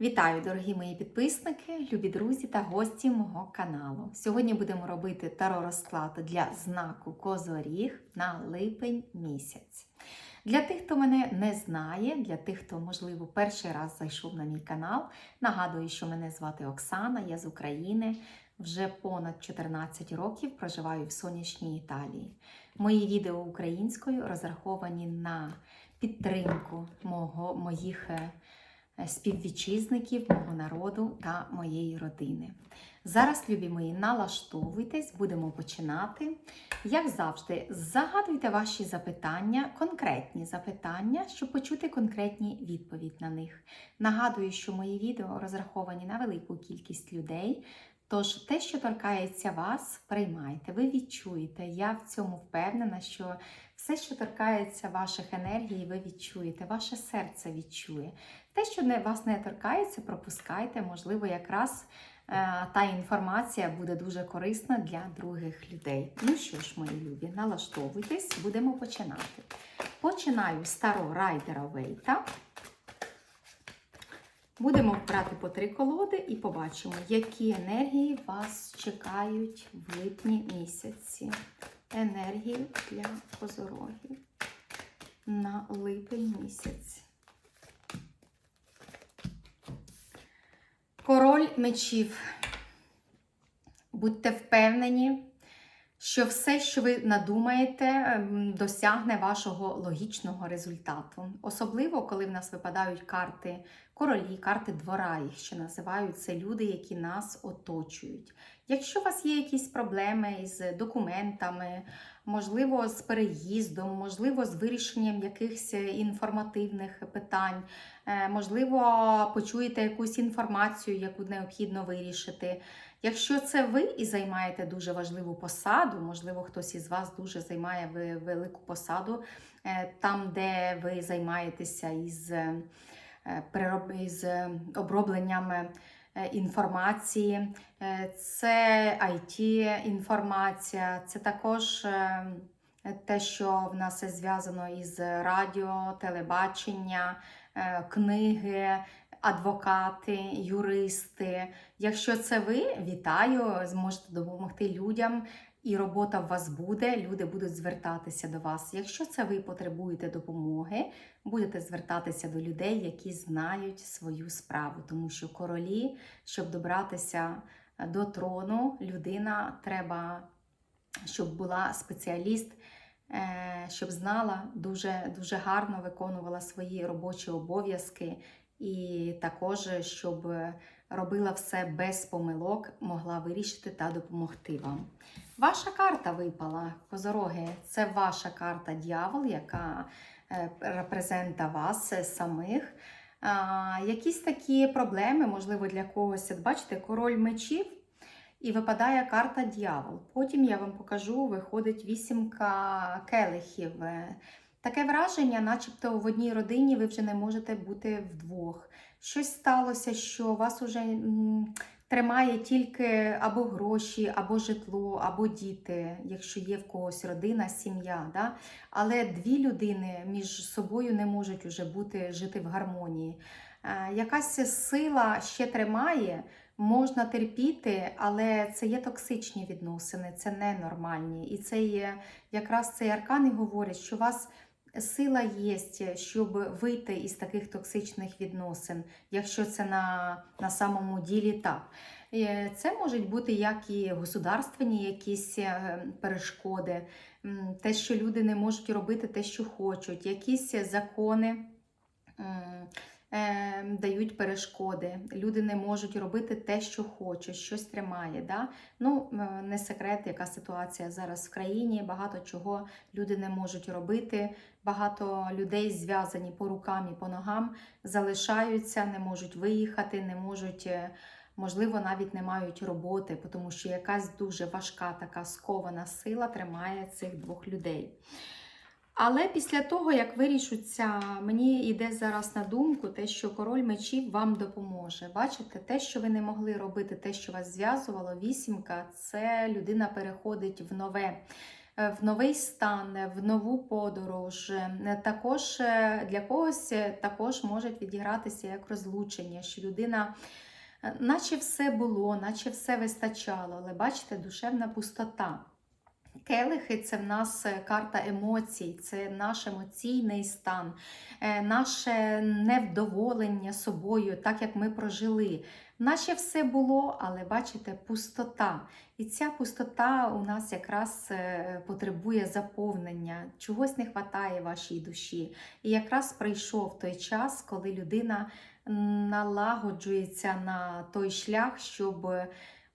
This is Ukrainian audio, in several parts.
Вітаю, дорогі мої підписники, любі друзі та гості мого каналу. Сьогодні будемо робити таро розклад для знаку Козоріг на липень місяць. Для тих, хто мене не знає, для тих, хто, можливо, перший раз зайшов на мій канал, нагадую, що мене звати Оксана, я з України. Вже понад 14 років проживаю в сонячній Італії. Мої відео українською розраховані на підтримку мого, моїх е, співвітчизників, мого народу та моєї родини. Зараз, любі мої, налаштовуйтесь, будемо починати. Як завжди, загадуйте ваші запитання, конкретні запитання, щоб почути конкретні відповідь на них. Нагадую, що мої відео розраховані на велику кількість людей. Тож те, що торкається вас, приймайте, ви відчуєте. Я в цьому впевнена, що все, що торкається ваших енергій, ви відчуєте, ваше серце відчує. Те, що не, вас не торкається, пропускайте, можливо, якраз е, та інформація буде дуже корисна для других людей. Ну що ж, мої любі, налаштовуйтесь, будемо починати. Починаю з старого райдера Вейта. Будемо брати по три колоди і побачимо, які енергії вас чекають в липні місяці. Енергії для козорогів на липень місяць. Король мечів. Будьте впевнені, що все, що ви надумаєте, ем, досягне вашого логічного результату. Особливо, коли в нас випадають карти королі, карти двора, їх ще називають це люди, які нас оточують. Якщо у вас є якісь проблеми із документами, можливо, з переїздом, можливо, з вирішенням якихось інформативних питань, е, можливо, почуєте якусь інформацію, яку необхідно вирішити. Якщо це ви і займаєте дуже важливу посаду, можливо, хтось із вас дуже займає велику посаду, е, там, де ви займаєтеся із, е, із е, обробленням інформації, це IT-інформація, це також те, що в нас зв'язано із радіо, телебачення, книги, адвокати, юристи. Якщо це ви, вітаю, зможете допомогти людям. І робота в вас буде, люди будуть звертатися до вас. Якщо це ви потребуєте допомоги, будете звертатися до людей, які знають свою справу. Тому що королі, щоб добратися до трону, людина треба, щоб була спеціаліст, е, щоб знала, дуже, дуже гарно виконувала свої робочі обов'язки, і також щоб робила все без помилок, могла вирішити та допомогти вам. Ваша карта випала, козороги. Це ваша карта дьявол, яка е, репрезента вас е, самих. А, якісь такі проблеми, можливо, для когось. Бачите, король мечів і випадає карта дьявол. Потім я вам покажу, виходить вісімка келихів. Таке враження, начебто в одній родині ви вже не можете бути вдвох. Щось сталося, що вас уже тримає тільки або гроші, або житло, або діти, якщо є в когось родина, сім'я. Да? Але дві людини між собою не можуть уже бути жити в гармонії. Е, Якась сила ще тримає, можна терпіти, але це є токсичні відносини, це ненормальні. І це є якраз цей аркан і говорить, що вас сила є, щоб вийти із таких токсичних відносин, якщо це на, на самому ділі так. Е, Це можуть бути як і государственні якісь е, перешкоди, те, що люди не можуть робити те, що хочуть, якісь закони. е, Дають перешкоди, люди не можуть робити те, що хочуть, щось тримає. Да? Ну, е, не секрет, яка ситуація зараз в країні. Багато чого люди не можуть робити. Багато людей зв'язані по рукам і по ногам, залишаються, не можуть виїхати, не можуть, е, можливо, навіть не мають роботи, тому що якась дуже важка така скована сила тримає цих двох людей. Але після того, як вирішуться, мені йде зараз на думку те, що король мечів вам допоможе. Бачите, те, що ви не могли робити, те, що вас зв'язувало, вісімка, це людина переходить в нове. Е, в новий стан, е, в нову подорож. Е, Також для когось також може відігратися як розлучення, що людина. Наче все було, наче все вистачало, але бачите, душевна пустота. Келихи це в нас карта емоцій, це наш емоційний стан, наше невдоволення собою, так як ми прожили. Наче все було, але бачите, пустота. І ця пустота у нас якраз е, потребує заповнення, чогось не вистачає вашій душі. І якраз прийшов той час, коли людина налагоджується на той шлях, щоб. е,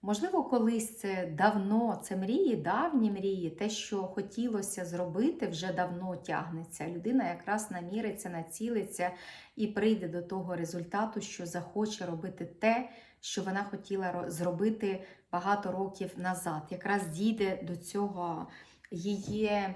Можливо, колись це давно, це мрії, давні мрії, те, що хотілося зробити, вже давно тягнеться. Людина якраз наміриться, націлиться і прийде до того результату, що захоче робити те, що вона хотіла ро- зробити багато років назад. Якраз дійде до цього її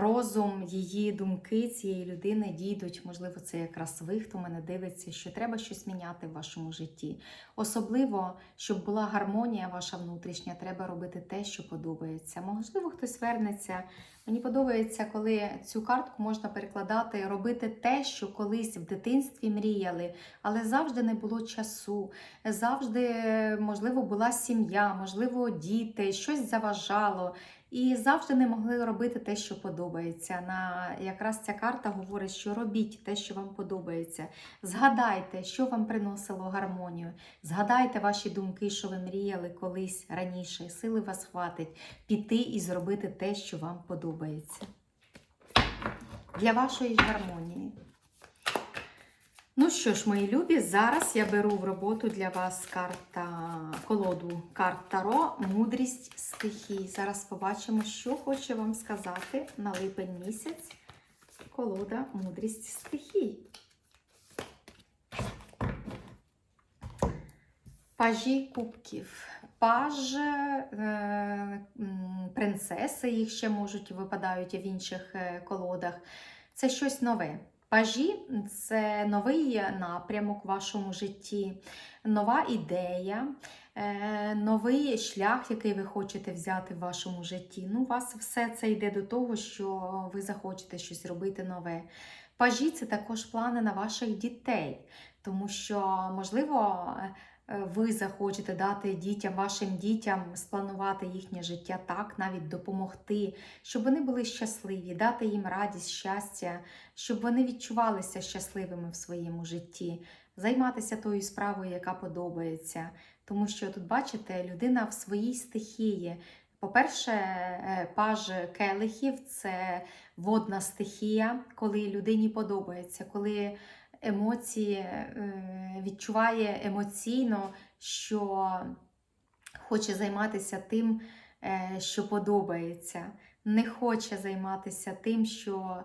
розум, її думки цієї людини дійдуть. Можливо, це якраз ви, хто мене дивиться, що треба щось міняти в вашому житті. Особливо, щоб була гармонія ваша внутрішня, треба робити те, що подобається. Можливо, хтось вернеться. Мені подобається, коли цю картку можна перекладати, робити те, що колись в дитинстві мріяли, але завжди не було часу. Завжди, можливо, була сім'я, можливо, діти, щось заважало. І завжди не могли робити те, що подобається. На якраз ця карта говорить, що робіть те, що вам подобається. Згадайте, що вам приносило гармонію. Згадайте ваші думки, що ви мріяли колись раніше. Сили вас хватить піти і зробити те, що вам подобається. Для вашої гармонії. Ну що ж, мої любі, зараз я беру в роботу для вас карта колоду карт Таро Мудрість стихій. Зараз побачимо, що хоче вам сказати на липень місяць. Колода Мудрість стихій. Пажі кубків. Паж, е, принцеси, їх ще можуть випадають в інших е, колодах. Це щось нове. Пажі це новий напрямок в вашому житті, нова ідея, е, новий шлях, який ви хочете взяти в вашому житті. Ну, у вас все це йде до того, що ви захочете щось робити нове. Пажі це також плани на ваших дітей, тому що, можливо, ви захочете дати дітям, вашим дітям спланувати їхнє життя так, навіть допомогти, щоб вони були щасливі, дати їм радість, щастя, щоб вони відчувалися щасливими в своєму житті, займатися тою справою, яка подобається. Тому що тут, бачите, людина в своїй стихії. По-перше, е, паж келихів це водна стихія, коли людині подобається, коли емоції е, відчуває емоційно, що хоче займатися тим, е, що подобається, не хоче займатися тим, що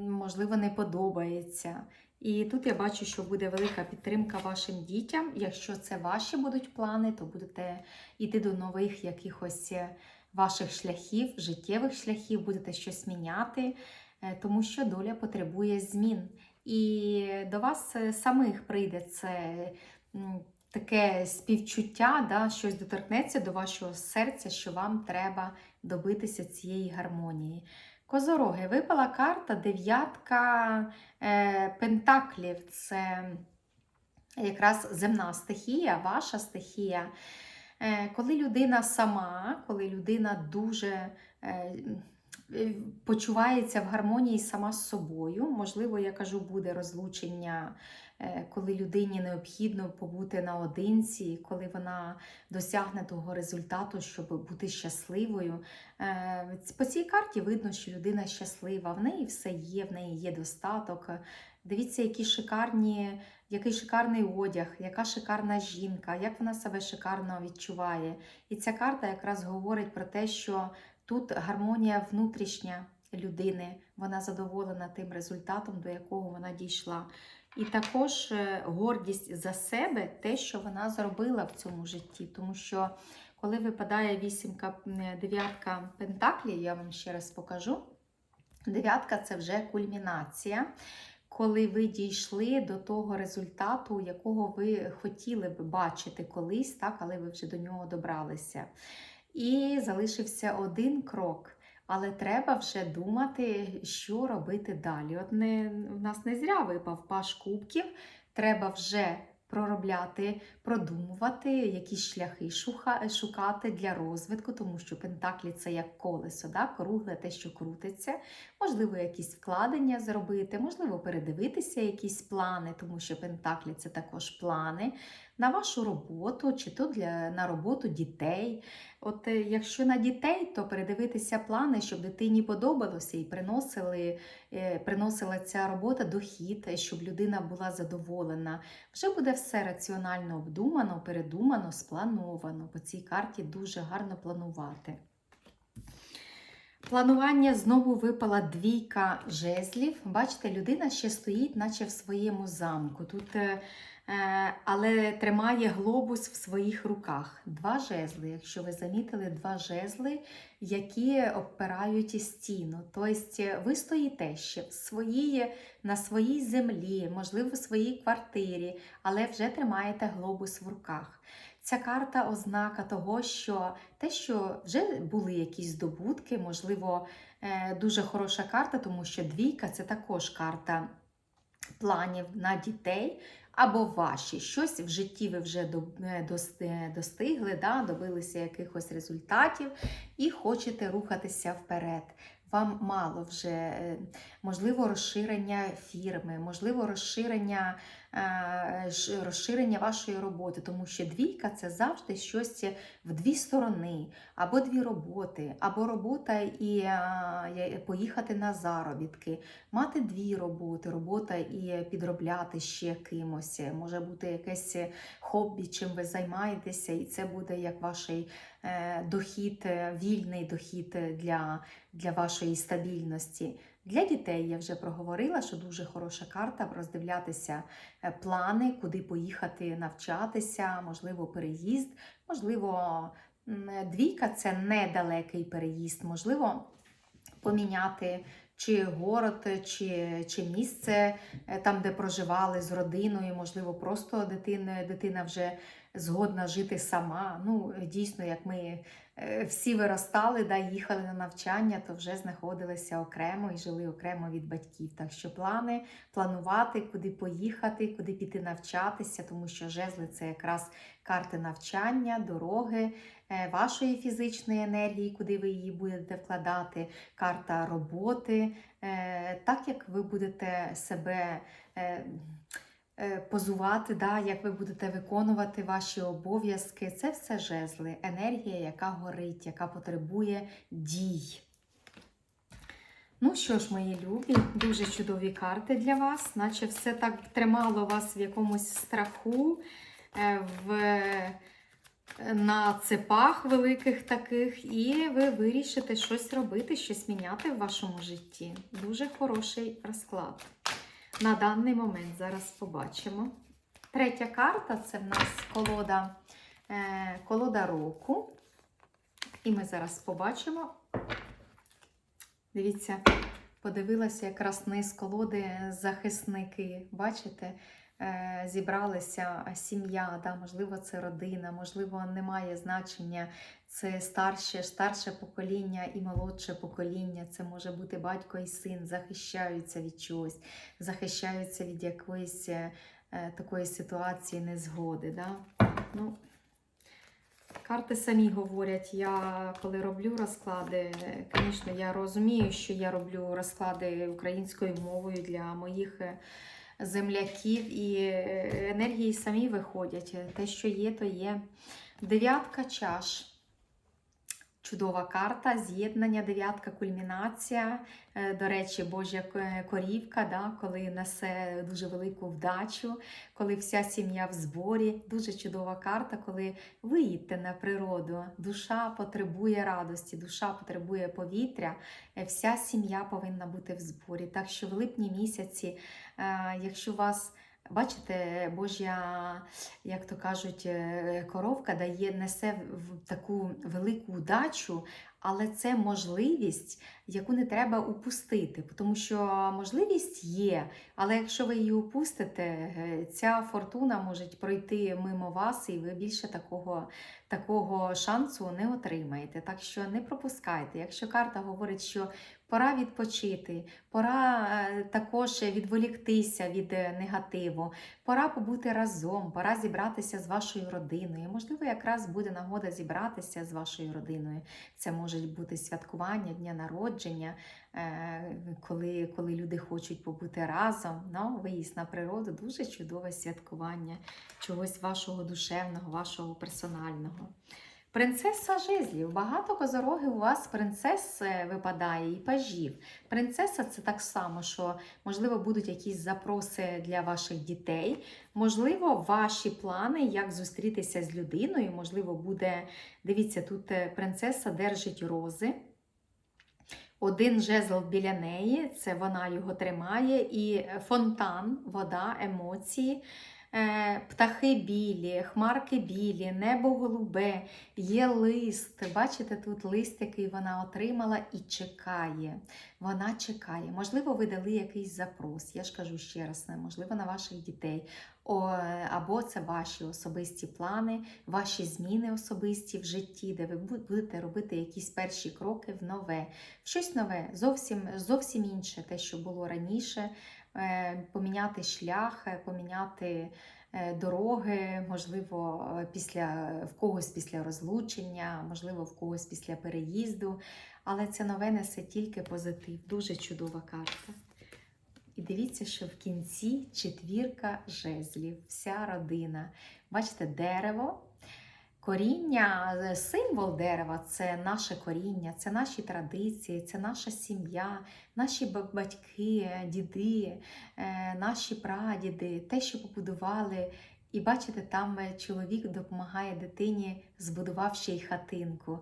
можливо не подобається. І тут я бачу, що буде велика підтримка вашим дітям. Якщо це ваші будуть плани, то будете йти до нових якихось е, ваших шляхів, життєвих шляхів, будете щось міняти, тому що доля потребує змін. І до вас е, самих прийде це таке співчуття, да, щось доторкнеться до вашого серця, що вам треба добитися цієї гармонії. Козороги, випала карта дев'ятка е, пентаклів. Це якраз земна стихія, ваша стихія. Е, коли людина сама, коли людина дуже е, почувається в гармонії сама з собою, можливо, я кажу, буде розлучення, е, коли людині необхідно побути наодинці, коли вона досягне того результату, щоб бути щасливою. Е, По цій карті видно, що людина щаслива, в неї все є, в неї є достаток. Дивіться, які шикарні, який шикарний одяг, яка шикарна жінка, як вона себе шикарно відчуває. І ця карта якраз говорить про те, що тут гармонія внутрішня людини, вона задоволена тим результатом, до якого вона дійшла. І також е, гордість за себе, те, що вона зробила в цьому житті. Тому що коли випадає вісімка, дев'ятка пентаклів, я вам ще раз покажу. Дев'ятка це вже кульмінація, коли ви дійшли до того результату, якого ви хотіли б бачити колись, так, але ви вже до нього добралися. І залишився один крок. Але треба вже думати, що робити далі. От не, в нас не зря випав паш кубків, треба вже проробляти, продумувати, якісь шляхи шукати для розвитку, тому що пентаклі це як колесо, да? кругле те, що крутиться. Можливо, якісь вкладення зробити, можливо, передивитися якісь плани, тому що пентаклі це також плани на вашу роботу, чи то для, на роботу дітей. От е, якщо на дітей, то передивитися плани, щоб дитині подобалося і приносили, е, приносила ця робота дохід, щоб людина була задоволена. Вже буде все раціонально обдумано, передумано, сплановано. По цій карті дуже гарно планувати. Планування знову випала двійка жезлів. Бачите, людина ще стоїть, наче в своєму замку. Тут, е, але тримає глобус в своїх руках. Два жезли, якщо ви замітили, два жезли, які обпирають стіну. Тобто ви стоїте ще в своїй, на своїй землі, можливо, в своїй квартирі, але вже тримаєте глобус в руках. Ця карта ознака того, що те, що вже були якісь здобутки, можливо, е, дуже хороша карта, тому що двійка це також карта планів на дітей. Або ваші щось в житті ви вже е, е, достигли, да, добилися якихось результатів і хочете рухатися вперед. Вам мало вже, можливо, розширення фірми, можливо, розширення Е, розширення вашої роботи, тому що двійка це завжди щось в дві сторони, або дві роботи, або робота і е, поїхати на заробітки, мати дві роботи, робота і підробляти ще кимось. Може бути якесь хобі, чим ви займаєтеся, і це буде як ваш е, дохід, вільний дохід для, для вашої стабільності. Для дітей я вже проговорила, що дуже хороша карта роздивлятися е, плани, куди поїхати навчатися, можливо, переїзд, можливо, двійка це недалекий переїзд, можливо, поміняти. Чи город, чи чи місце е, там, де проживали з родиною, можливо, просто дитина дитина вже згодна жити сама. Ну, Дійсно, як ми Е, всі виростали, да, їхали на навчання, то вже знаходилися окремо і жили окремо від батьків. Так що плани планувати, куди поїхати, куди піти навчатися, тому що жезли це якраз карти навчання, дороги, вашої фізичної енергії, куди ви її будете вкладати, карта роботи, е, так як ви будете себе. Е, позувати, да, як ви будете виконувати ваші обов'язки. Це все жезли, енергія, яка горить, яка потребує дій. Ну що ж, мої любі, дуже чудові карти для вас, наче все так тримало вас в якомусь страху, е, в, на цепах великих таких, і ви вирішите щось робити, щось міняти в вашому житті. Дуже хороший розклад на даний момент. Зараз побачимо. Третя карта це в нас колода, е, колода року. І ми зараз побачимо. Дивіться, подивилася якраз низ колоди захисники. Бачите? Е, зібралися сім'я, да, можливо, це родина, можливо, немає значення. Це старше, старше покоління і молодше покоління. Це може бути батько і син, захищаються від чогось, захищаються від якоїсь е, такої ситуації незгоди. Да? Ну, Карти самі говорять, я коли роблю розклади, звісно, я розумію, що я роблю розклади українською мовою для моїх е, земляків, і е, енергії самі виходять. Те, що є, то є. Дев'ятка чаш. Чудова карта, з'єднання, дев'ятка, кульмінація. Е, до речі, Божа корівка, да, коли несе дуже велику вдачу, коли вся сім'я в зборі. Дуже чудова карта, коли ви їдете на природу. Душа потребує радості, душа потребує повітря. Е, вся сім'я повинна бути в зборі. Так що в липні місяці, якщо у вас Бачите, Божя, як то кажуть, е, коровка дає, несе в таку велику удачу, але це можливість, яку не треба упустити. Тому що можливість є, але якщо ви її упустите, е, ця фортуна може пройти мимо вас, і ви більше такого, такого шансу не отримаєте. Так що не пропускайте. Якщо карта говорить, що пора відпочити, пора е, також відволіктися від е, негативу, пора побути разом, пора зібратися з вашою родиною. Можливо, якраз буде нагода зібратися з вашою родиною. Це можуть бути святкування, дня народження, е, коли, коли люди хочуть побути разом. Ну, виїзд на природу дуже чудове святкування чогось вашого душевного, вашого персонального. Принцеса жезлів. Багато козорогів у вас принцес е, випадає і пажів. Принцеса це так само, що, можливо, будуть якісь запроси для ваших дітей. Можливо, ваші плани, як зустрітися з людиною. Можливо, буде. Дивіться, тут е, принцеса держить рози. Один жезл біля неї, це вона його тримає, і фонтан, вода, емоції. Е, Птахи білі, хмарки білі, небо голубе, є лист. Бачите, тут лист, який вона отримала і чекає. Вона чекає. Можливо, ви дали якийсь запрос. Я ж кажу ще раз, можливо, на ваших дітей. Або це ваші особисті плани, ваші зміни особисті в житті, де ви будете робити якісь перші кроки в нове, в щось нове, зовсім, зовсім інше, те, що було раніше. Е, поміняти шлях, поміняти е, дороги, можливо, після, в когось після розлучення, можливо, в когось після переїзду. Але це нове несе тільки позитив. Дуже чудова карта. І дивіться, що в кінці четвірка жезлів, вся родина. Бачите, дерево. Коріння, символ дерева це наше коріння, це наші традиції, це наша сім'я, наші батьки, діди, е, наші прадіди, те, що побудували. І бачите, там чоловік допомагає дитині, збудувавши й хатинку.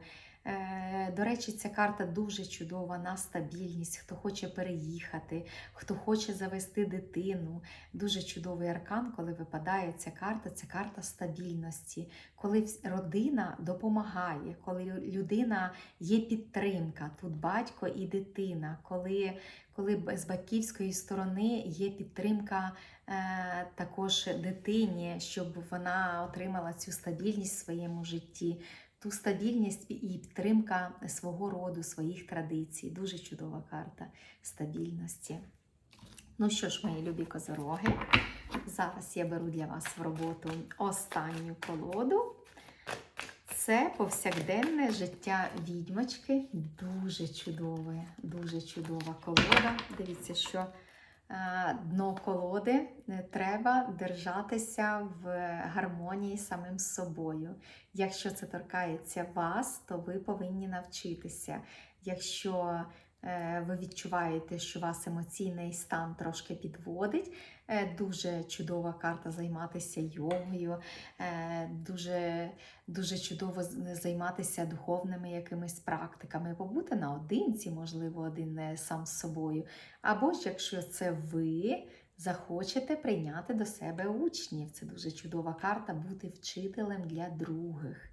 Е, до речі, ця карта дуже чудова на стабільність. Хто хоче переїхати, хто хоче завести дитину. Дуже чудовий аркан, коли випадає ця карта, це карта стабільності, коли родина допомагає, коли людина є підтримка, тут батько і дитина, коли коли з батьківської сторони є підтримка е, також дитині, щоб вона отримала цю стабільність в своєму житті ту стабільність і підтримка свого роду, своїх традицій. Дуже чудова карта стабільності. Ну що ж, мої любі козороги, зараз я беру для вас в роботу останню колоду. Це повсякденне життя відьмочки. Дуже чудове, дуже чудова колода. Дивіться, що дно колоди е, треба держатися в гармонії самим собою. Якщо це торкається вас, то ви повинні навчитися. Якщо Е, ви відчуваєте, що вас емоційний стан трошки підводить. Е, дуже чудова карта займатися йогою, е, дуже дуже чудово займатися духовними якимись практиками, побути наодинці, можливо, один сам з собою. Або ж якщо це ви захочете прийняти до себе учнів. Це дуже чудова карта бути вчителем для других.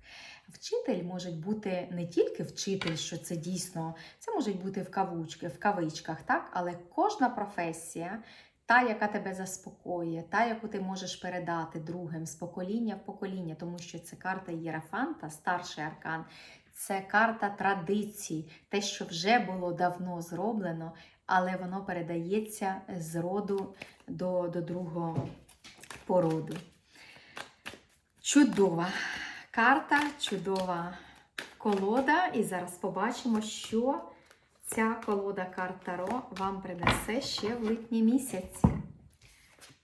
Вчитель може бути не тільки вчитель, що це дійсно, це може бути в кавучки, в кавичках, так? але кожна професія. Та, яка тебе заспокоює, та, яку ти можеш передати другим з покоління в покоління, тому що це карта Єрафанта, старший аркан, це карта традицій, те, що вже було давно зроблено, але воно передається з роду до, до другого породу. Чудова карта, чудова колода. І зараз побачимо, що ця колода карт Таро вам принесе ще в липні місяці.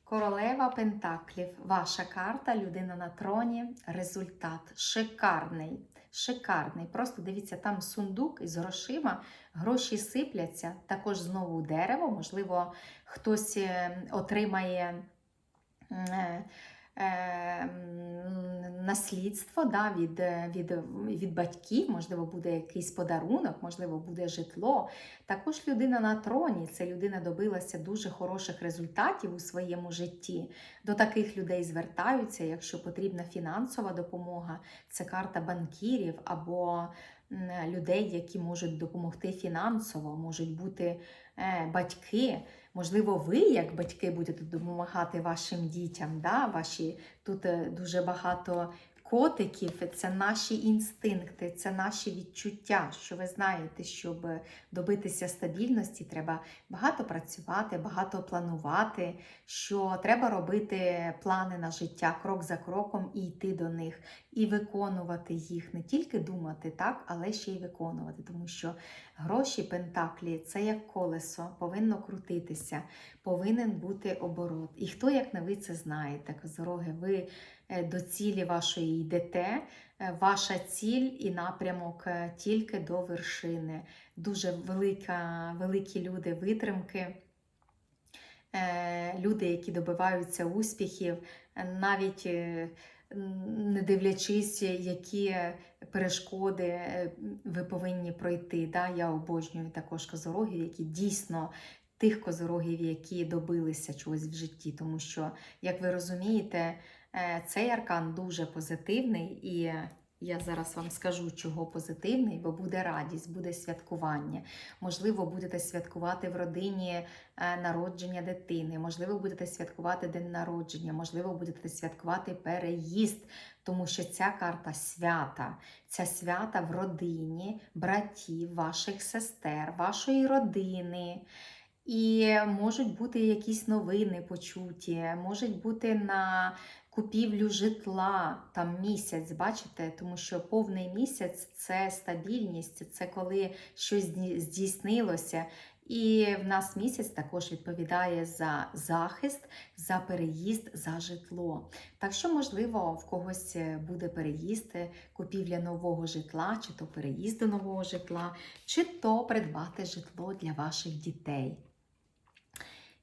Королева Пентаклів. Ваша карта, людина на троні, результат. Шикарний. Шикарний. Просто дивіться, там сундук із грошима, гроші сипляться, також знову дерево. Можливо, хтось е, отримає е, наслідство да, від, від, від батьків, можливо, буде якийсь подарунок, можливо, буде житло. Також людина на троні це людина добилася дуже хороших результатів у своєму житті. До таких людей звертаються, якщо потрібна фінансова допомога, це карта банкірів або людей, які можуть допомогти фінансово, можуть бути е, батьки. Можливо, ви, як батьки, будете допомагати вашим дітям. Да? Ваші, тут е, дуже багато котиків, це наші інстинкти, це наші відчуття. Що ви знаєте, щоб добитися стабільності, треба багато працювати, багато планувати, що треба робити плани на життя крок за кроком і йти до них, і виконувати їх, не тільки думати, так, але ще й виконувати, тому що гроші пентаклі це як колесо, повинно крутитися, повинен бути оборот. І хто, як не ви це знаєте, козороги, ви до цілі вашої йдете. Е, Ваша ціль і напрямок е, тільки до вершини. Дуже велика, великі люди витримки, е, люди, які добиваються успіхів, е, навіть е, не дивлячись, які перешкоди е, ви повинні пройти. Да? Я обожнюю також козорогів, які дійсно. Тих козорогів, які добилися чогось в житті, тому що, як ви розумієте, е, цей аркан дуже позитивний, і я зараз вам скажу, чого позитивний, бо буде радість, буде святкування. Можливо, будете святкувати в родині е, народження дитини, можливо, будете святкувати день народження, можливо, будете святкувати переїзд, тому що ця карта свята, ця свята в родині, братів, ваших сестер, вашої родини. І можуть бути якісь новини почуті, можуть бути на купівлю житла там місяць, бачите, тому що повний місяць це стабільність, це коли щось здійснилося. І в нас місяць також відповідає за захист, за переїзд, за житло. Так що, можливо, в когось буде переїзд, купівля нового житла, чи то переїзд до нового житла, чи то придбати житло для ваших дітей.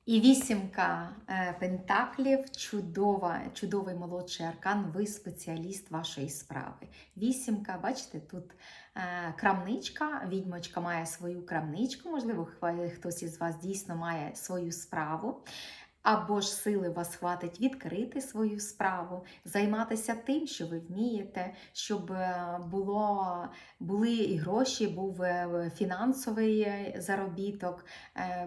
І вісімка е, пентаклів, чудова, чудовий молодший аркан, ви спеціаліст вашої справи. Вісімка, бачите, тут е, крамничка, відьмочка має свою крамничку, можливо, хтось із вас дійсно має свою справу. Або ж сили вас хватить відкрити свою справу, займатися тим, що ви вмієте, щоб е, було, були і гроші, був е, фінансовий е, заробіток,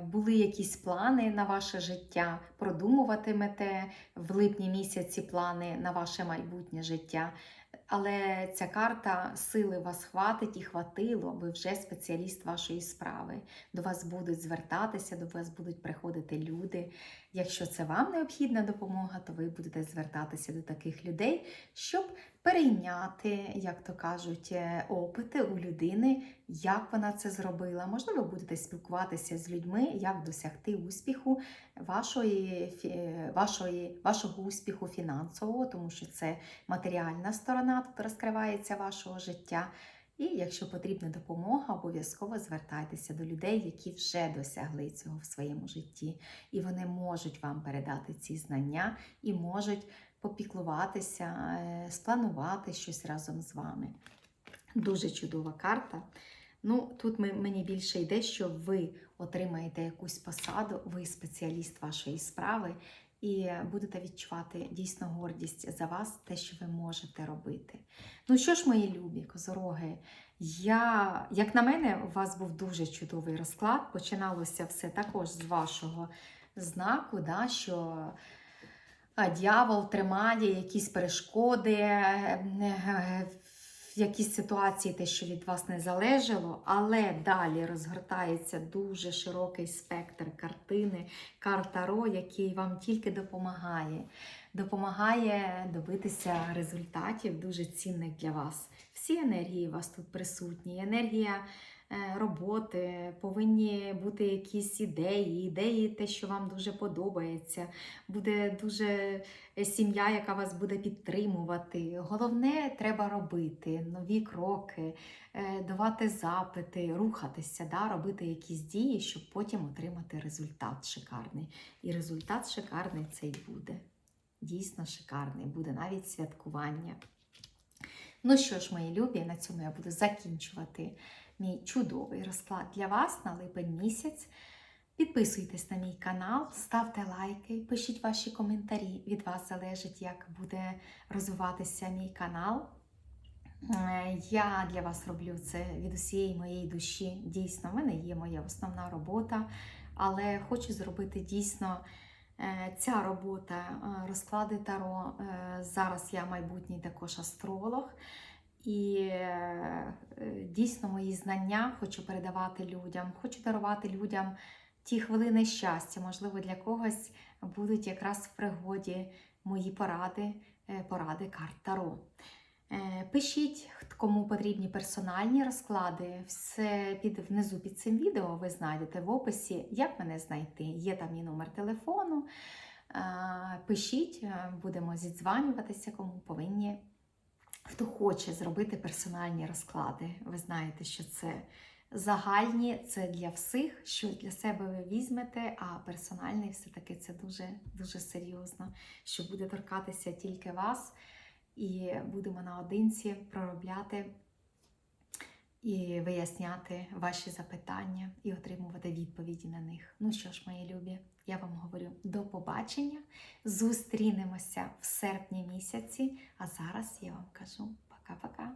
були якісь плани на ваше життя, продумуватимете в липні місяці плани на ваше майбутнє життя. Але ця карта сили вас хватить і хватило, ви вже спеціаліст вашої справи. До вас будуть звертатися, до вас будуть приходити люди. Якщо це вам необхідна допомога, то ви будете звертатися до таких людей, щоб перейняти, як то кажуть, е, опити у людини, як вона це зробила. Можливо, будете спілкуватися з людьми, як досягти успіху вашої, вашої, вашого успіху фінансового, тому що це матеріальна сторона тут розкривається вашого життя. І якщо потрібна допомога, обов'язково звертайтеся до людей, які вже досягли цього в своєму житті, і вони можуть вам передати ці знання і можуть попіклуватися, е, спланувати щось разом з вами. Дуже чудова карта. Ну, тут мені більше йде, що ви отримаєте якусь посаду, ви спеціаліст вашої справи, і будете відчувати дійсно гордість за вас, те, що ви можете робити. Ну що ж, мої любі козороги, я, як на мене, у вас був дуже чудовий розклад. Починалося все також з вашого знаку, да, що дьявол тримає якісь перешкоди, е, е, в якісь ситуації, те, що від вас не залежало, але далі розгортається дуже широкий спектр картини, карта Ро, який вам тільки допомагає. Допомагає добитися результатів дуже цінних для вас. Всі енергії у вас тут присутні. Енергія е, роботи, повинні бути якісь ідеї, ідеї, те, що вам дуже подобається. Буде дуже е, сім'я, яка вас буде підтримувати. Головне, треба робити нові кроки, е, давати запити, рухатися, да, робити якісь дії, щоб потім отримати результат шикарний. І результат шикарний цей буде. дійсно шикарний, буде навіть святкування. Ну що ж, мої любі, на цьому я буду закінчувати мій чудовий розклад для вас на липень місяць. Підписуйтесь на мій канал, ставте лайки, пишіть ваші коментарі. Від вас залежить, як буде розвиватися мій канал. Е, Я для вас роблю це від усієї моєї душі. Дійсно, в мене є моя основна робота, але хочу зробити дійсно е, ця робота, е, розклади Таро. Зараз я майбутній також астролог. І е, дійсно мої знання хочу передавати людям, хочу дарувати людям ті хвилини щастя. Можливо, для когось будуть якраз в пригоді мої поради, е, поради карт Таро. Е, Пишіть, кому потрібні персональні розклади. Все під внизу під цим відео ви знайдете в описі, як мене знайти. Є там і номер телефону. Пишіть, будемо зідзванюватися, кому повинні. Хто хоче зробити персональні розклади. Ви знаєте, що це загальні, це для всіх, що для себе ви візьмете, а персональний все-таки це дуже, дуже серйозно, що буде торкатися тільки вас і будемо наодинці проробляти і виясняти ваші запитання і отримувати відповіді на них. Ну що ж, мої любі, я вам говорю до побачення. Зустрінемося в серпні місяці. А зараз я вам кажу пока-пока.